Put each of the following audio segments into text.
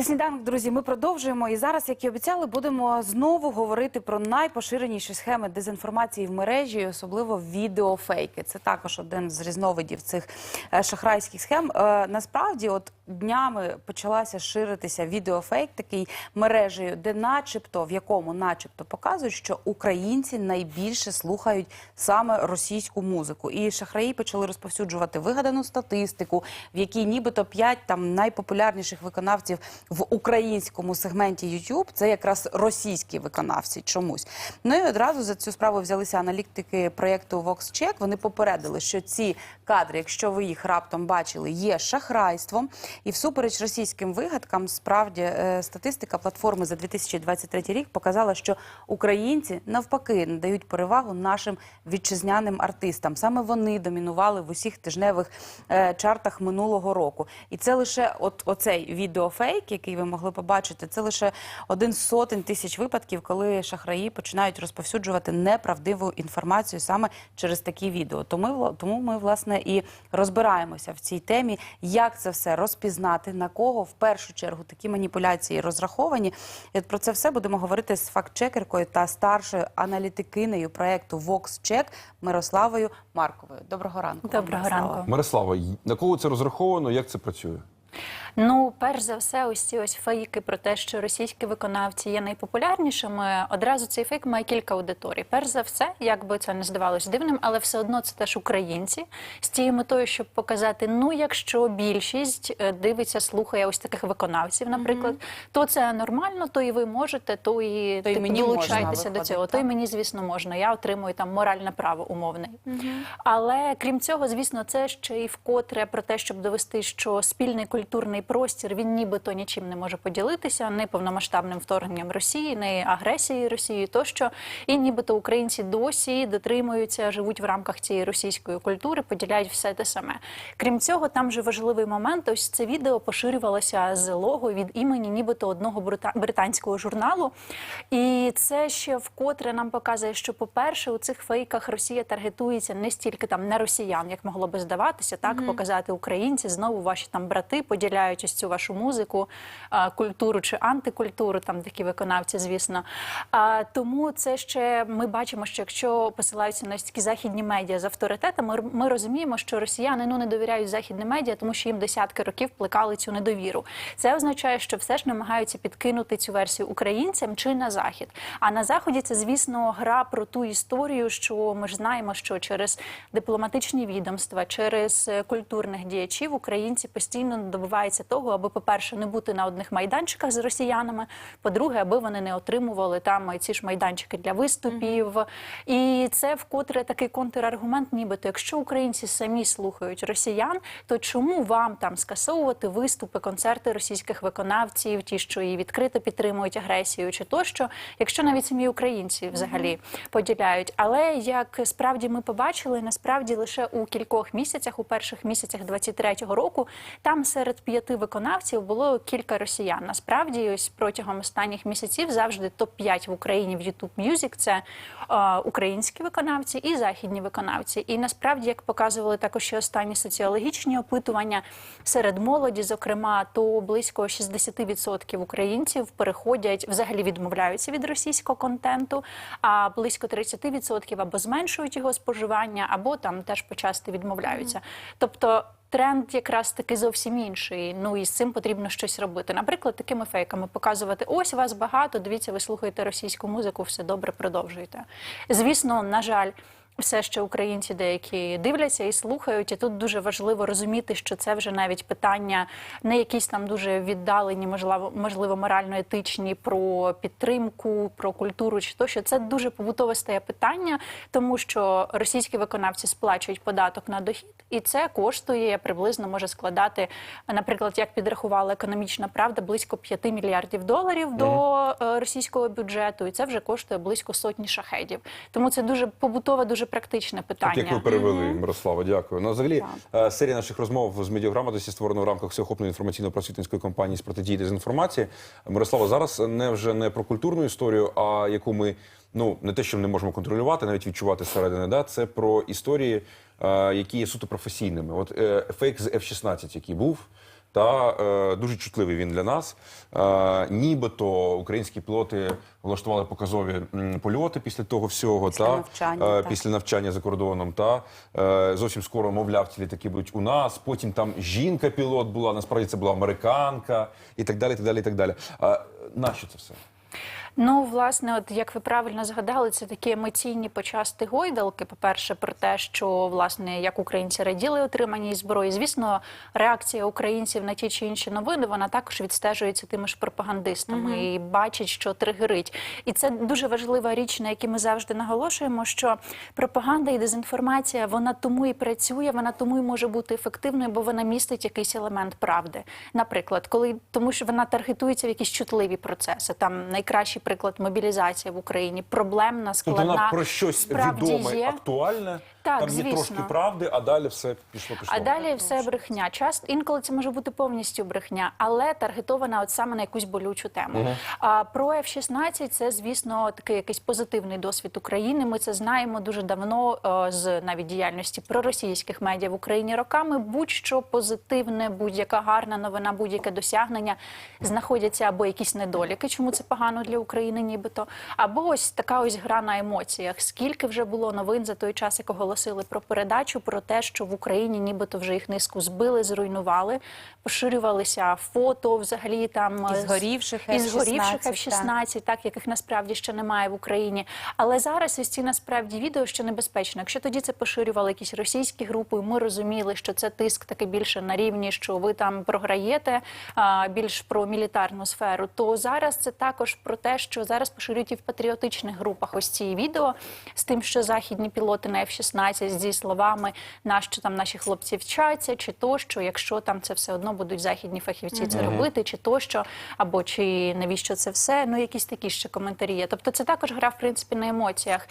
Це сніданок, друзі. Ми продовжуємо. І зараз, як і обіцяли, будемо знову говорити про найпоширеніші схеми дезінформації в мережі, особливо відеофейки. Це також один з різновидів цих е, шахрайських схем. Е, Насправді, от днями почалася ширитися відеофейк такий мережею, де, начебто, в якому, начебто, показують, що українці найбільше слухають саме російську музику. І шахраї почали розповсюджувати вигадану статистику, в якій нібито п'ять там найпопулярніших виконавців в українському сегменті YouTube – це якраз російські виконавці чомусь. Ну і одразу за цю справу взялися аналітики проєкту VoxCheck. Вони попередили, що ці кадри, якщо ви їх раптом бачили, є шахрайством. І всупереч російським вигадкам, справді е, статистика платформи за 2023 рік показала, що українці навпаки надають перевагу нашим вітчизняним артистам. Саме вони домінували в усіх тижневих е, чартах минулого року. І це лише от оцей відеофейк, який ви могли побачити, це лише один сотень тисяч випадків, коли шахраї починають розповсюджувати неправдиву інформацію саме через такі відео. Тому, вла- тому ми власне і розбираємося в цій темі, як це все розпізнати, на кого в першу чергу такі маніпуляції розраховані. І от про це все будемо говорити з фактчекеркою та старшою аналітикинею проекту VoxCheck Мирославою Марковою. Доброго ранку. Доброго Мирослава. ранку. Мирослава, на кого це розраховано? Як це працює? Ну, перш за все, ось ці ось фейки про те, що російські виконавці є найпопулярнішими. Одразу цей фейк має кілька аудиторій. Перш за все, як би це не здавалось дивним, але все одно це теж українці з тією метою, щоб показати: ну, якщо більшість е, дивиться, слухає ось таких виконавців, наприклад, то це нормально, то і ви можете, то і, То і типу, мені можна, долучайтеся до цього. То і мені, звісно, можна. Я отримую там моральне право умовне. Але крім цього, звісно, це ще й вкотре про те, щоб довести, що спільний культурний простір він нібито нічим не може поділитися, не повномасштабним вторгненням Росії, не агресією Росії, тощо, і нібито українці досі дотримуються, живуть в рамках цієї російської культури, поділяють все те саме. Крім цього, там же важливий момент. Ось це відео поширювалося з лого від імені, нібито одного брита- британського журналу. І це ще вкотре нам показує, що, по-перше, у цих фейках Росія таргетується не стільки там на росіян, як могло би здаватися, так показати українці знову ваші там брати поділяють ось цю вашу музику, культуру чи антикультуру, там такі виконавці, звісно. Тому це ще ми бачимо, що якщо посилаються на такі західні медіа з авторитетами, ми- розуміємо, що росіяни ну не довіряють західним медіа, тому що їм десятки років плекали цю недовіру. Це означає, що все ж намагаються підкинути цю версію українцям чи на захід. А на заході це, звісно, гра про ту історію, що ми ж знаємо, що через дипломатичні відомства, через е, культурних діячів українці постійно добиваються того, аби, по-перше, не бути на одних майданчиках з росіянами. По-друге, аби вони не отримували там ці ж майданчики для виступів. І це вкотре такий контраргумент, нібито якщо українці самі слухають росіян, то чому вам там скасовувати виступи, концерти російських виконавців, ті, що і відкрито підтримують агресію, чи тощо, якщо навіть самі українці взагалі поділяють. Але як справді ми побачили, насправді лише у кількох місяцях, у перших місяцях 23-го року, там серед п'яти виконавців було кілька росіян. Насправді, ось протягом останніх місяців завжди топ-5 в Україні в YouTube Music – це е, українські виконавці і західні виконавці. І насправді, як показували також ще останні соціологічні опитування серед молоді, зокрема, то близько 60% українців переходять взагалі відмовляються від російського контенту, а близько 30% або зменшують його споживання, або там теж почасти відмовляються. Тобто. Тренд якраз таки зовсім інший. Ну і з цим потрібно щось робити. Наприклад, такими фейками показувати: ось вас багато. Дивіться, ви слухаєте російську музику, все добре, продовжуйте. Звісно, на жаль. Все ще українці деякі дивляться і слухають, і тут дуже важливо розуміти, що це вже навіть питання не якісь там дуже віддалені, можливо, можливо, морально-етичні про підтримку, про культуру чи то, що це дуже побутове стає питання, тому що російські виконавці сплачують податок на дохід, і це коштує приблизно може складати, наприклад, як підрахувала економічна правда, близько 5 мільярдів доларів до е, російського бюджету, і це вже коштує близько сотні шахедів. Тому це дуже побутове, дуже практичне питання. Так як ви перевели, Мирослава, дякую. Ну, взагалі, е, серія наших розмов з медіаграмотності створена в рамках всеохопної інформаційно-просвітницької кампанії з протидії дезінформації. Мирослава, зараз не вже не про культурну історію, а яку ми ну не те, що не можемо контролювати, навіть відчувати зсередини. Да, це про історії, е, які є суто професійними. От е, фейк з F-16, який був. Та е, дуже чутливий він для нас. Е, нібито українські пілоти влаштували показові м, польоти після того всього. Після та навчання, е, так. після навчання за кордоном. Та е, зовсім скоро, мовляв, ці літаки будуть у нас. Потім там жінка-пілот була. Насправді це була американка, і так далі. І так далі, і так далі. А нащо це все? Ну, власне, от як ви правильно згадали, це такі емоційні почасти гойдалки. По-перше, про те, що власне як українці раділи отриманій зброї. Звісно, реакція українців на ті чи інші новини вона також відстежується тими ж пропагандистами і бачить, що тригерить. І це дуже важлива річ, на якій ми завжди наголошуємо, що пропаганда і дезінформація вона тому і працює, вона тому і може бути ефективною, бо вона містить якийсь елемент правди. Наприклад, коли тому, що вона таргетується в якісь чутливі процеси. Там найкращий приклад мобілізація в Україні, проблемна, Тобто складна. вона про щось відоме, є. актуальне. Так, там є звісно. трошки правди, а далі все пішло пішло. А далі все брехня. Часто інколи це може бути повністю брехня, але таргетована от саме на якусь болючу тему. А про F-16 це, звісно, такий якийсь позитивний досвід України. Ми це знаємо дуже давно е, з навіть діяльності проросійських медіа в Україні роками. Будь-що позитивне, будь-яка гарна новина, будь-яке досягнення знаходяться або якісь недоліки, чому це погано для України, нібито, або ось така ось гра на емоціях. Скільки вже було новин за той час, як оголосили про передачу, про те, що в Україні нібито вже їх низку збили, зруйнували, поширювалися фото, взагалі там Із е, згорівших із згорівших F-16, F-16, так яких насправді ще немає в Україні. Але зараз ось ці насправді відео ще небезпечно. Якщо тоді це поширювали якісь російські групи, і ми розуміли, що це тиск таки більше на рівні, що ви там програєте а, більш про мілітарну сферу, то зараз це також про те, що зараз поширюють і в патріотичних групах ось ці відео з тим, що західні пілоти на F-16 зі словами, на що там наші хлопці вчаться, чи то, що якщо там це все одно будуть західні фахівці це робити, чи тощо, або чи навіщо це все. Ну якісь такі ще коментарі є. Тобто це також гра в принципі на емоціях.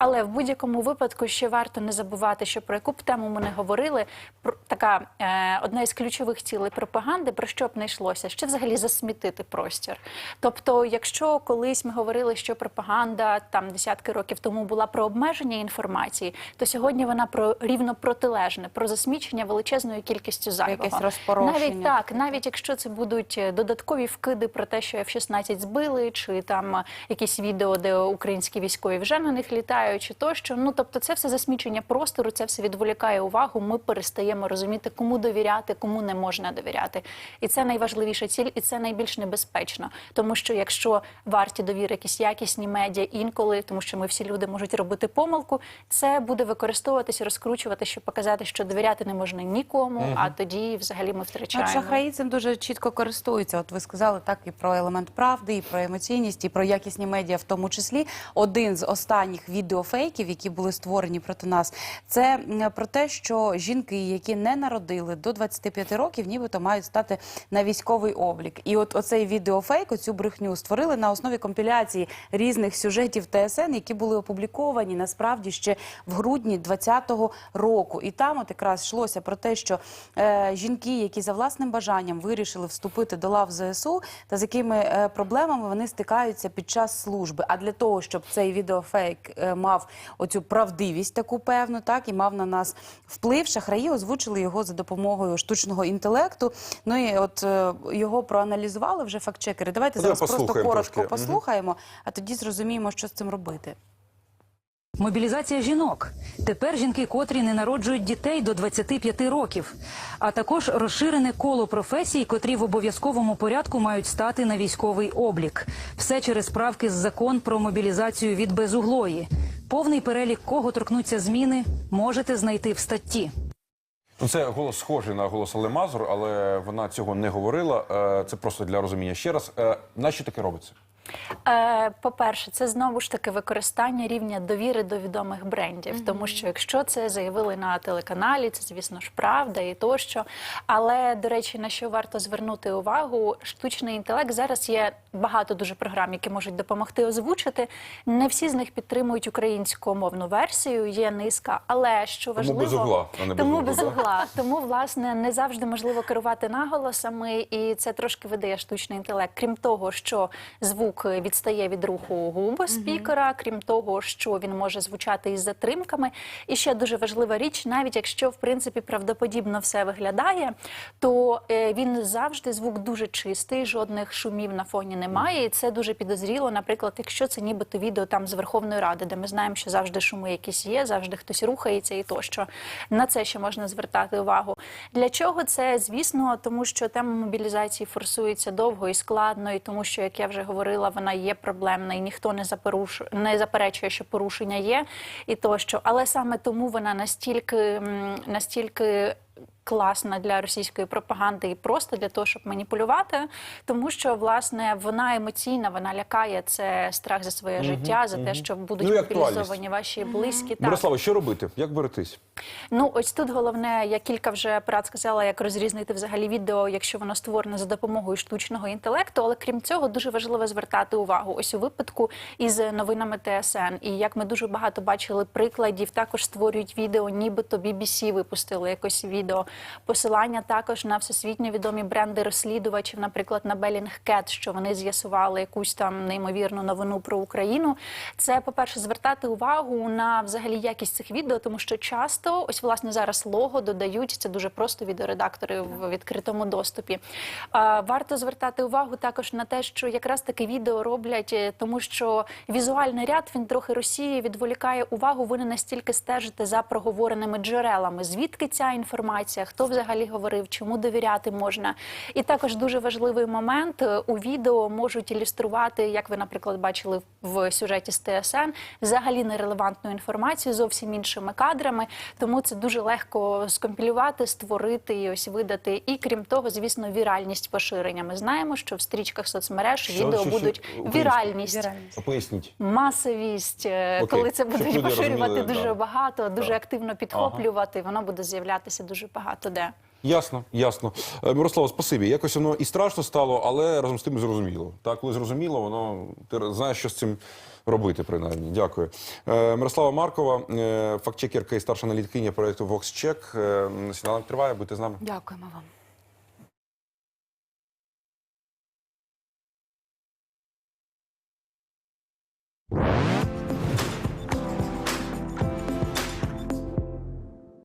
Але в будь-якому випадку ще варто не забувати, що про яку б тему ми не говорили, про така е, одна із ключових цілей пропаганди, про що б не йшлося, ще взагалі засмітити простір. Тобто, якщо колись ми говорили, що пропаганда там десятки років тому була про обмеження інформації, то сьогодні вона про рівно протилежне, про засмічення величезною кількістю зайвого. Якесь розпорошення. Навіть так, навіть якщо це будуть е, додаткові вкиди про те, що F-16 збили, чи там е, якісь відео, де українські військові вже на них літають, чи тощо. Ну тобто, це все засмічення простору, це все відволікає увагу. Ми перестаємо розуміти, кому довіряти, кому не можна довіряти. І це найважливіша ціль, і це найбільш небезпечно. Тому що якщо варті довіри якісь якісні медіа інколи, тому що ми всі люди можуть робити помилку, це буде використовуватися, розкручувати, щоб показати, що довіряти не можна нікому, а тоді взагалі ми втрачаємо. шахраї цим дуже чітко користуються. От ви сказали так і про елемент правди, і про емоційність, і про якісні медіа, в тому числі. Один з останніх відеофейків, які були створені проти нас, це про те, що жінки, які не народили до 25 років, нібито мають стати на військовий облік. І от оцей відеофейк, оцю брехню створили на основі компіляції різних сюжетів ТСН, які були опубліковані насправді ще в грудні 2020 року. І там от якраз йшлося про те, що е, жінки, які за власним бажанням вирішили вступити до лав ЗСУ, та з якими е, проблемами вони стикаються під час служби. А для того, щоб цей відеофейк е, мав оцю правдивість, таку певну, так і мав на нас вплив, шахраї озвучили його за допомогою штучного інтелекту. Ну і от е, його проаналізували вже фактчекери. Давайте Ну, зараз просто коротко послухаємо, а тоді зрозуміємо, що з цим робити. Мобілізація жінок. Тепер жінки, котрі не народжують дітей до 25 років, а також розширене коло професій, котрі в обов'язковому порядку мають стати на військовий облік. Все через справки з закон про мобілізацію від безуглої. Повний перелік кого торкнуться зміни можете знайти в статті. Ну, це голос схожий на голос Оле Мазур, але вона цього не говорила. Е, Це просто для розуміння. Ще раз, е, нащо таке робиться? Е, По-перше, це знову ж таки використання рівня довіри до відомих брендів, тому що якщо це заявили на телеканалі, це звісно ж правда і тощо. Але до речі, на що варто звернути увагу, штучний інтелект зараз є багато дуже програм, які можуть допомогти озвучити. Не всі з них підтримують українськомовну версію, є низка, але що Тому важливо, без угла, а не без тому без угла. Тому власне не завжди можливо керувати наголосами, і це трошки видає штучний інтелект. Крім того, що звук звук відстає від руху губ спікера, крім того, що він може звучати із затримками. І ще дуже важлива річ, навіть якщо в принципі правдоподібно все виглядає, то е, він завжди звук дуже чистий, жодних шумів на фоні немає. І це дуже підозріло, наприклад, якщо це нібито відео там з Верховної Ради, де ми знаємо, що завжди шуми якісь є, завжди хтось рухається і тощо. На це ще можна звертати увагу. Для чого це? Звісно, тому що тема мобілізації форсується довго і складно, і тому що, як я вже говорила, вона є проблемна, і ніхто не заперуш... не заперечує, що порушення є і тощо. Але саме тому вона настільки настільки. Класна для російської пропаганди і просто для того, щоб маніпулювати, тому що власне вона емоційна, вона лякає це страх за своє життя, за те, що будуть Ну і актуальність. мобілізовані ваші близькі. Так. Мирослава, що робити? Як беретись? Ну, ось тут головне, я кілька вже праць сказала, як розрізнити взагалі відео, якщо воно створене за допомогою штучного інтелекту. Але крім цього, дуже важливо звертати увагу. Ось у випадку із новинами ТСН. І як ми дуже багато бачили прикладів, також створюють відео, нібито BBC випустили якось відео. Посилання також на всесвітньо відомі бренди розслідувачів, наприклад, на Bellingcat, що вони з'ясували якусь там неймовірну новину про Україну. Це, по-перше, звертати увагу на взагалі якість цих відео, тому що часто, ось власне зараз лого додають це дуже просто відеоредактори в відкритому доступі. Варто звертати увагу також на те, що якраз таки відео роблять, е, тому що візуальний ряд він трохи Росії відволікає увагу. Ви не настільки стежите за проговореними джерелами. Звідки ця інформація? Хто взагалі говорив, чому довіряти можна? І також дуже важливий момент е, у відео можуть ілюструвати, як ви, наприклад, бачили в сюжеті з ТСН, взагалі нерелевантну інформацію зовсім іншими кадрами. Тому це дуже легко скомпілювати, створити і ось видати. І крім того, звісно, віральність поширення. Ми знаємо, що в стрічках соцмереж Що- відео що- що? будуть Українською? віральність. Віральність. Поясніть. Масовість, е, Окей, коли це будуть поширювати розуміли, дуже да. багато, дуже Да. активно підхоплювати, воно буде з'являтися дуже багато де. Ясно, ясно. Е, Мирослава, спасибі. Якось воно і страшно стало, але разом з тим зрозуміло. Так, коли зрозуміло, воно ти знаєш, що з цим робити, принаймні. Дякую. Е, Мирослава Маркова, е, фактчекерка і старша аналітикиня проєкту VoxCheck. Е, Сніданок триває, будьте з нами. Дякуємо вам.